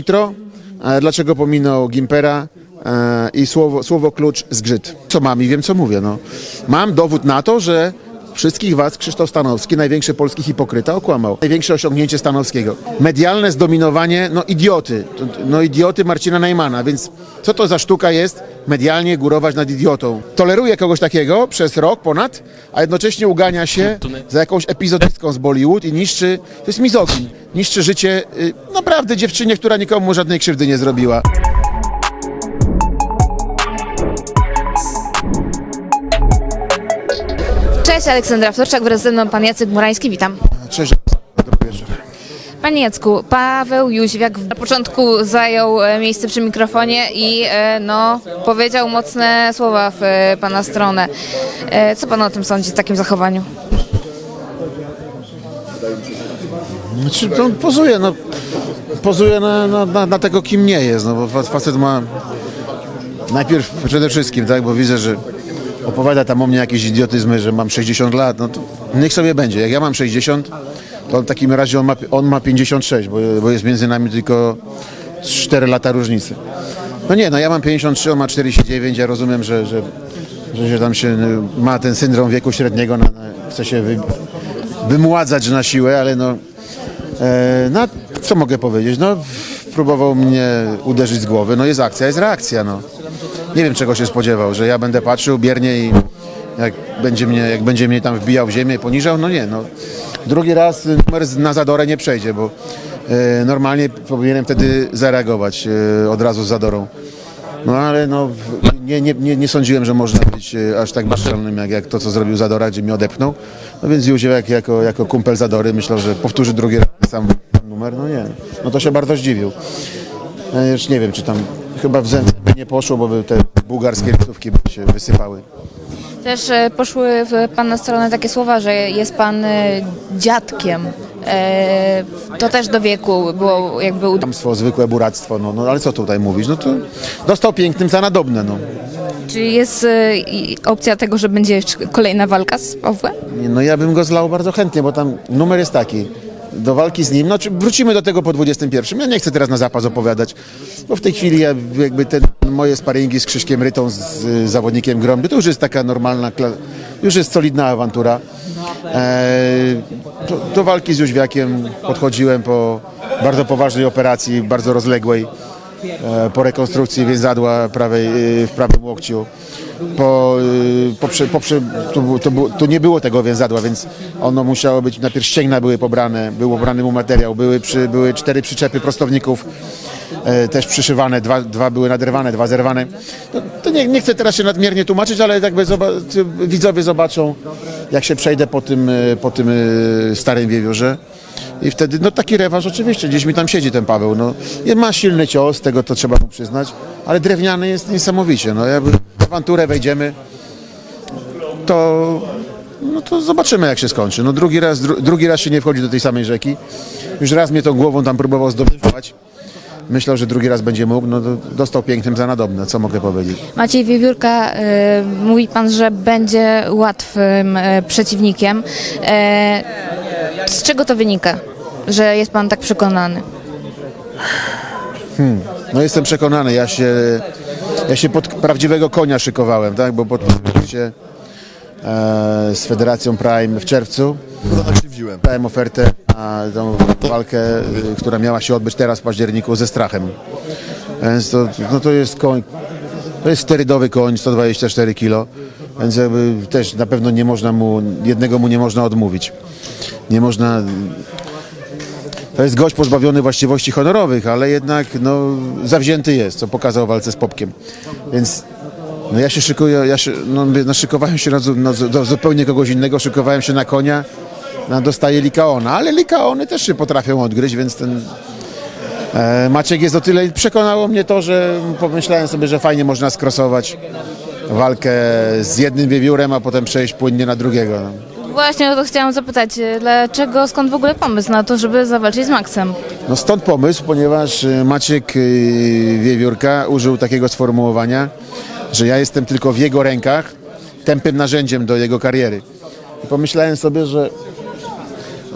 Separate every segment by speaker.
Speaker 1: Nitro, e, dlaczego pominął Gimpera e, i słowo, słowo klucz zgrzyt. Co mam i wiem, co mówię. No. Mam dowód na to, że wszystkich was Krzysztof Stanowski, największy polski hipokryta, okłamał. Największe osiągnięcie Stanowskiego. Medialne zdominowanie, no idioty. No idioty Marcina Najmana, więc co to za sztuka jest medialnie górować nad idiotą? Toleruje kogoś takiego przez rok ponad, a jednocześnie ugania się za jakąś epizodystką z Bollywood i niszczy, to jest mizogin, niszczy życie y, naprawdę dziewczynie, która nikomu żadnej krzywdy nie zrobiła.
Speaker 2: Cześć, Aleksandra Wtorczak, wraz ze mną pan Jacek Murański, witam.
Speaker 1: Cześć, dobry wieczór.
Speaker 2: Panie Jacku, Paweł Jóźwiak na początku zajął e, miejsce przy mikrofonie i e, no, powiedział mocne słowa w e, pana stronę. Co pan o tym sądzi, w takim zachowaniu?
Speaker 1: Znaczy, no, pozuje, no, pozuje na, na, na, tego, kim nie jest, no bo fa- facet ma najpierw przede wszystkim, tak, bo widzę, że opowiada tam o mnie jakieś idiotyzmy, że mam 60 lat, no to niech sobie będzie. Jak ja mam 60, to w takim razie on ma, on ma 56, bo, bo jest między nami tylko 4 lata różnicy. No nie, no ja mam 53, on ma 49, ja rozumiem, że, że, że się tam się y, ma ten syndrom wieku średniego, na, na, chce się wy, wymładzać na siłę, ale no, no co mogę powiedzieć, no próbował mnie uderzyć z głowy, no jest akcja, jest reakcja, no. Nie wiem czego się spodziewał, że ja będę patrzył biernie i jak będzie mnie, jak będzie mnie tam wbijał w ziemię, poniżał, no nie, no. Drugi raz numer na Zadorę nie przejdzie, bo e, normalnie powinienem wtedy zareagować e, od razu z Zadorą. No ale no, nie, nie, nie, nie sądziłem, że można być e, aż tak bezczelnym jak, jak to, co zrobił Zadora, gdzie mnie odepnął. No więc Józef jako, jako kumpel Zadory myślał, że powtórzy drugi raz sam numer. No nie, no to się bardzo zdziwił. Ja już nie wiem, czy tam chyba w zemstę by nie poszło, bo by te bułgarskie listówki by się wysypały.
Speaker 2: Też e, poszły w pana stronę takie słowa, że jest pan e, dziadkiem. E, To też do wieku było jakby ud-
Speaker 1: zwykłe buractwo, no, no ale co tutaj mówić? No to dostał pięknym za nadobne, no.
Speaker 2: Czy jest e, i opcja tego, że będzie jeszcze kolejna walka z Pawłem?
Speaker 1: Nie, No ja bym go zlał bardzo chętnie, bo tam numer jest taki. Do walki z nim, no wrócimy do tego po 21. Ja nie chcę teraz na zapas opowiadać, bo w tej chwili ja jakby te moje sparingi z Krzyśkiem Rytą, z, z zawodnikiem Gromby, to już jest taka normalna, już jest solidna awantura. Eee, do, do walki z Jóźwiakiem podchodziłem po bardzo poważnej operacji, bardzo rozległej e, po rekonstrukcji więzadła prawej, e, w prawym łokciu. Po, było- to, było, tu nie było tego więzadła, więc ono musiało być, najpierw ścięgna były pobrane, był pobrany mu materiał, były, przy, były cztery przyczepy prostowników e, też przyszywane, dwa, dwa były naderwane, dwa zerwane. No, to nie, nie chcę teraz się nadmiernie tłumaczyć, ale jakby zoba- widzowie zobaczą, jak się przejdę po tym, e, po tym e, starym wiewiórze. I wtedy, no taki rewanż oczywiście, gdzieś mi tam siedzi ten Paweł, no. Ma silny cios, tego to trzeba mu przyznać, ale drewniany jest niesamowicie, no. W awanturę wejdziemy, to, no to zobaczymy jak się skończy. No drugi raz, dru, drugi raz się nie wchodzi do tej samej rzeki. Już raz mnie tą głową tam próbował zdobywać. Myślał, że drugi raz będzie mógł, no dostał pięknym za nadobne, co mogę powiedzieć.
Speaker 2: Maciej Wiewiórka, e, mówi pan, że będzie łatwym e, przeciwnikiem. E, z czego to wynika, że jest pan tak przekonany?
Speaker 1: No jestem przekonany, ja się, ja się pod prawdziwego konia szykowałem, tak? Bo podpisałem się e, z Federacją Prime w czerwcu. Dałem ofertę na tą walkę, która miała się odbyć teraz w październiku ze strachem. Więc to, no to jest koń, to jest sterydowy koń, 124 kg, więc jakby też na pewno nie można mu, jednego mu nie można odmówić. Nie można, to jest gość pozbawiony właściwości honorowych, ale jednak no, zawzięty jest, co pokazał w walce z Popkiem. Więc no ja się szykuję, ja się, no, no szykowałem się na, na, do zupełnie kogoś innego, szykowałem się na konia, no, dostaję likaona, ale likaony też się potrafią odgryźć, więc ten e, Maciek jest o tyle, przekonało mnie to, że pomyślałem sobie, że fajnie można skrosować walkę z jednym wiewiórem, a potem przejść płynnie na drugiego.
Speaker 2: Właśnie o to chciałam zapytać. e, Dlaczego, skąd w ogóle pomysł na to, żeby zawalczyć z Maxem?
Speaker 1: No stąd pomysł, ponieważ y, Maciek y, Wiewiórka użył takiego sformułowania, że ja jestem tylko w jego rękach, tępym narzędziem do jego kariery. I pomyślałem sobie, że,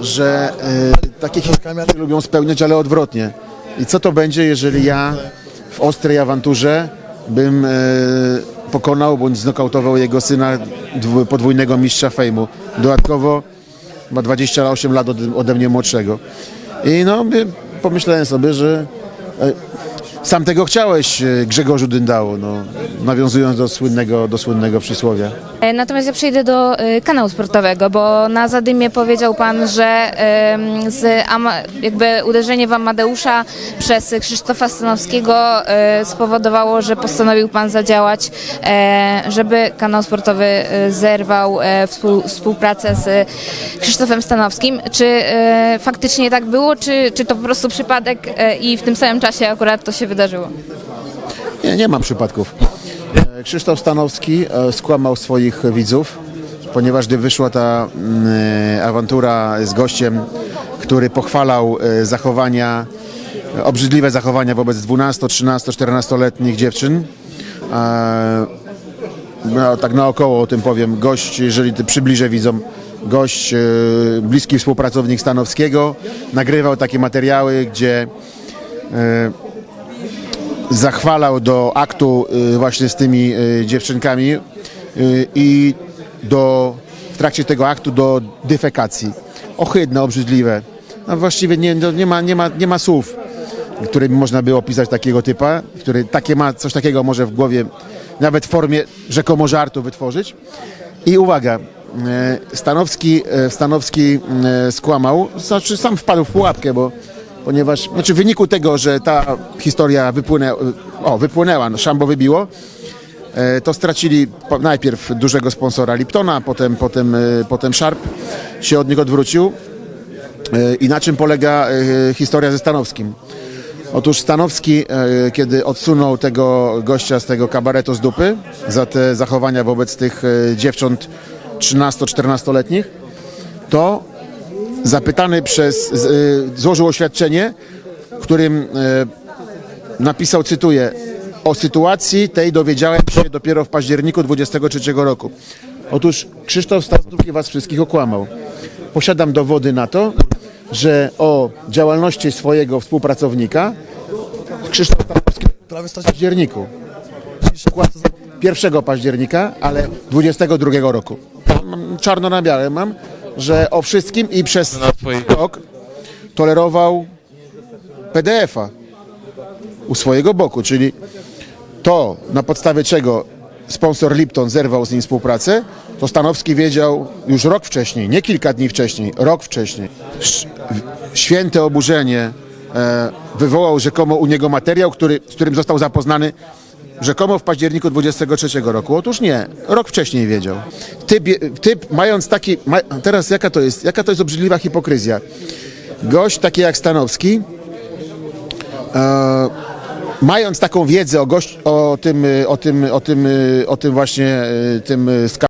Speaker 1: że y, takie historie lubią spełniać, ale odwrotnie. I co to będzie, jeżeli ja w ostrej awanturze bym e, pokonał bądź znokautował jego syna, podwójnego mistrza fejmu. Dodatkowo ma 28 lat ode, mnie młodszego. I no, pomyślałem sobie, że e, sam tego chciałeś, e, Grzegorzu Dyndało, no, nawiązując do słynnego, do słynnego przysłowia.
Speaker 2: E, Natomiast ja przejdę do e, kanału sportowego, bo na Zadymie powiedział Pan, że z jakby uderzenie w Amadeusza przez Krzysztofa Stanowskiego spowodowało, że postanowił Pan zadziałać, żeby kanał sportowy zerwał współ, współpracę z Krzysztofem Stanowskim. Czy faktycznie tak było, czy, czy to po prostu przypadek i w tym samym czasie akurat to się wydarzyło?
Speaker 1: Nie, nie ma przypadków. E, Krzysztof Stanowski e, skłamał swoich widzów, ponieważ gdy wyszła ta mm, e, awantura z gościem, który pochwalał zachowania, obrzydliwe zachowania wobec 12, 13, 14-letnich dziewczyn, no, tak naokoło o tym powiem, gość, jeżeli przybliżę widzom, gość, bliski współpracownik Stanowskiego, nagrywał takie materiały, gdzie zachwalał do aktu y, właśnie z tymi y, dziewczynkami y, i do, w trakcie tego aktu do defekacji. Ohydne, obrzydliwe. No właściwie nie, no nie, ma, nie, ma, nie ma słów, którymi można by opisać takiego typa, który takie ma, coś takiego może w głowie, nawet w formie rzekomo żartu wytworzyć. I uwaga, Stanowski, Stanowski skłamał, znaczy sam wpadł w pułapkę, bo ponieważ, znaczy w wyniku tego, że ta historia wypłynę, o, wypłynęła, no, szambo wybiło, e, to stracili najpierw dużego sponsora Liptona, potem, potem, e, potem Sharp się od nich odwrócił. E, I na czym polega historia ze Stanowskim? Otóż Stanowski, kiedy odsunął tego gościa z tego kabaretu z dupy za te zachowania wobec tych dziewcząt 13-14-letnich, to zapytany przez, y, złożył oświadczenie, w którym y, napisał, cytuję, o sytuacji tej dowiedziałem się dopiero w październiku 23 roku. Otóż Krzysztof Stanowski was wszystkich okłamał. Posiadam dowody na to, że o działalności swojego współpracownika Krzysztof Stanowski w październiku. 1 października, ale 22 roku. Czarno na białe mam, że o wszystkim i przez rok tolerował PDF-a u swojego boku, czyli to, na podstawie czego sponsor Lipton zerwał z nim współpracę, to Stanowski wiedział już rok wcześniej, nie kilka dni wcześniej, rok wcześniej. Święte oburzenie e, wywołał rzekomo u niego materiał, który, z którym został zapoznany rzekomo w październiku 23 roku. Otóż nie, rok wcześniej wiedział. Typ mając taki, ma, teraz jaka to jest, jaka to jest obrzydliwa hipokryzja. Gość taki jak Stanowski, e, mając taką wiedzę o, gość, o, tym, o, tym, o, tym, o tym właśnie y, tym ska-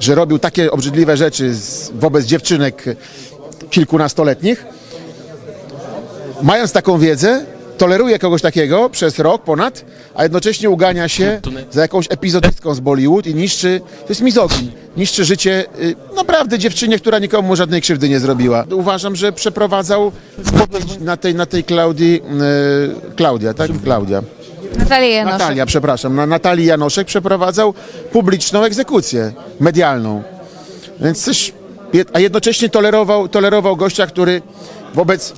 Speaker 1: że robił takie obrzydliwe rzeczy z, wobec dziewczynek kilkunastoletnich, mając taką wiedzę, toleruje kogoś takiego przez rok ponad, a jednocześnie ugania się za jakąś epizodystką z Bollywood i niszczy, to jest mizogin, niszczy życie y, naprawdę dziewczynie, która nikomu żadnej krzywdy nie zrobiła. Uważam, że przeprowadzał spowiedź na tej, na tej Klaudii, y, Klaudia, tak? Klaudia.
Speaker 2: Natalia Janoszek.
Speaker 1: Natalia, przepraszam, na Natalii Janoszek przeprowadzał publiczną egzekucję medialną. Więc coś, a jednocześnie tolerował, tolerował gościa, który wobec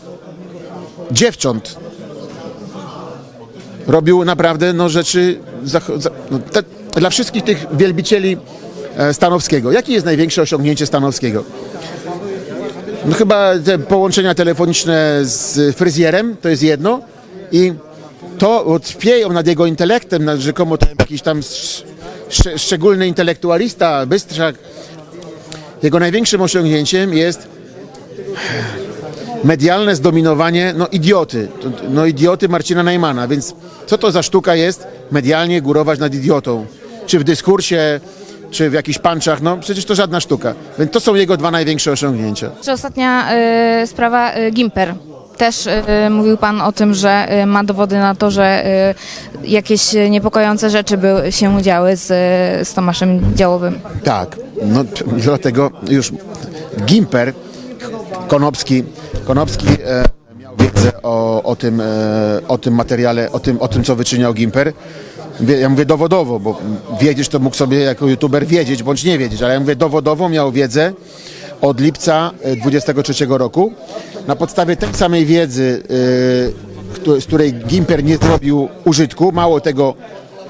Speaker 1: dziewcząt robił naprawdę no, rzeczy zach- za, no, te, dla wszystkich tych wielbicieli e, Stanowskiego. Jakie jest największe osiągnięcie Stanowskiego? No chyba te połączenia telefoniczne z fryzjerem to jest jedno i to odwieją nad jego intelektem, nad rzekomo to jakiś tam sz, szczególny intelektualista, bystrzak. Jego największym osiągnięciem jest medialne zdominowanie no, idioty, no idioty Marcina Najmana, więc co to za sztuka jest medialnie górować nad idiotą? Czy w dyskursie, czy w jakichś panczach, no przecież to żadna sztuka. Więc to są jego dwa największe osiągnięcia.
Speaker 2: Czy ostatnia y, sprawa y, Gimper? Też y, mówił Pan o tym, że y, ma dowody na to, że y, jakieś niepokojące rzeczy by się działy z, z Tomaszem Działowym.
Speaker 1: Tak, no dlatego już Gimper, Konopski, Konopski e, miał wiedzę o, o, tym, e, o tym materiale, o tym, o tym, co wyczyniał Gimper. Ja mówię dowodowo, bo wiedzieć to mógł sobie jako youtuber wiedzieć bądź nie wiedzieć, ale ja mówię dowodowo miał wiedzę od lipca e, 23 roku. Na podstawie tej samej wiedzy, e, z której Gimper nie zrobił użytku, mało tego,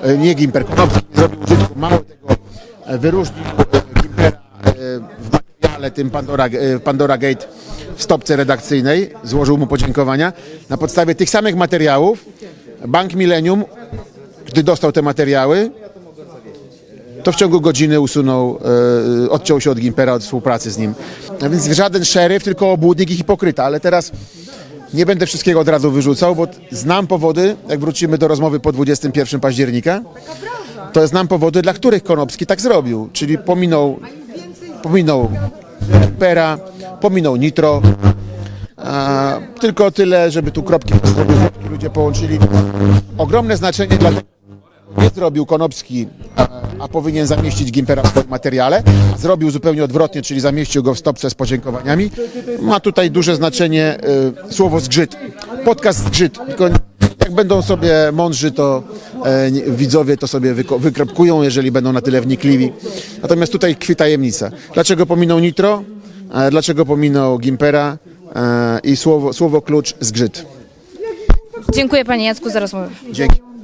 Speaker 1: e, nie Gimper, Konopski nie zrobił użytku, mało tego e, wyróżnił e, Gimpera e, w materiale tym Pandora, e, Pandora Gate w stopce redakcyjnej, złożył mu podziękowania. Na podstawie tych samych materiałów Bank Millennium, gdy dostał te materiały, to w ciągu godziny usunął, e, odciął się od Gimpera, od współpracy z nim. A więc żaden szeryf, tylko obłudnik i hipokryta. Ale teraz nie będę wszystkiego od razu wyrzucał, bo znam powody, jak wrócimy do rozmowy po 21 października, to znam powody, dla których Konopski tak zrobił. Czyli pominął, pominął Gimpera, pominął Nitro, a, tylko tyle, żeby tu kropki ludzie połączyli. Ogromne znaczenie dla tego, nie zrobił Konopski, a, a powinien zamieścić Gimpera w swoim materiale. Zrobił zupełnie odwrotnie, czyli zamieścił go w stopce z podziękowaniami. Ma tutaj duże znaczenie y, słowo zgrzyt. Podcast zgrzyt. Tylko jak będą sobie mądrzy, to e, widzowie to sobie wykropkują, jeżeli będą na tyle wnikliwi. Natomiast tutaj tkwi tajemnica. Dlaczego pominął Nitro? E, dlaczego pominął Gimpera? E, I słowo, słowo klucz zgrzyt.
Speaker 2: Dziękuję panie Jacku za rozmowę.
Speaker 1: Dzięki.